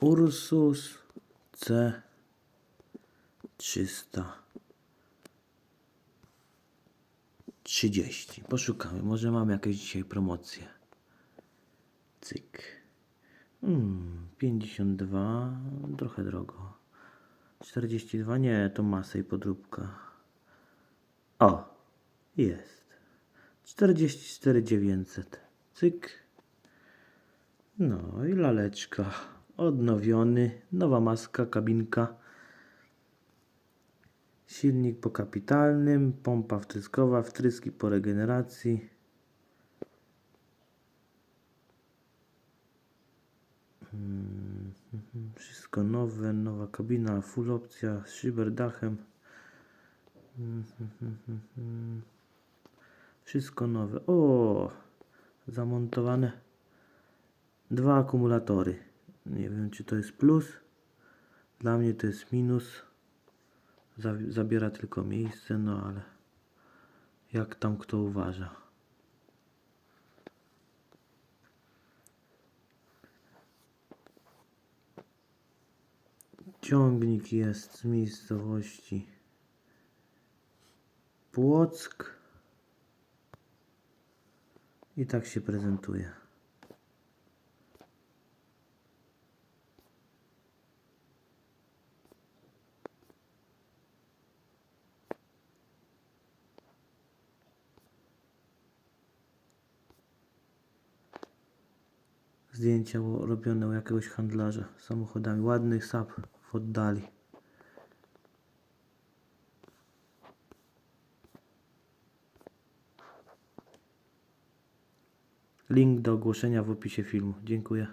Ursus C 330. Poszukamy, może mam jakieś dzisiaj promocje. Cyk. Hmm, 52, trochę drogo. 42, nie, to masa i podróbka. O, jest. 44 900. Cyk. No i laleczka. Odnowiony. Nowa maska, kabinka. Silnik po kapitalnym. Pompa wtryskowa. Wtryski po regeneracji. Mm, mhm, Wszystko nowe. Nowa kabina. Full opcja. Z szyberdachem. Mm, mhm, mhm. Wszystko nowe. O! Zamontowane dwa akumulatory. Nie wiem, czy to jest plus. Dla mnie to jest minus. Za- Zabiera tylko miejsce, no ale jak tam kto uważa. Ciągnik jest z miejscowości Płock. I tak się prezentuje. Zdjęcia robione u jakiegoś handlarza samochodami. Ładny sap w oddali. Link do ogłoszenia w opisie filmu. Dziękuję.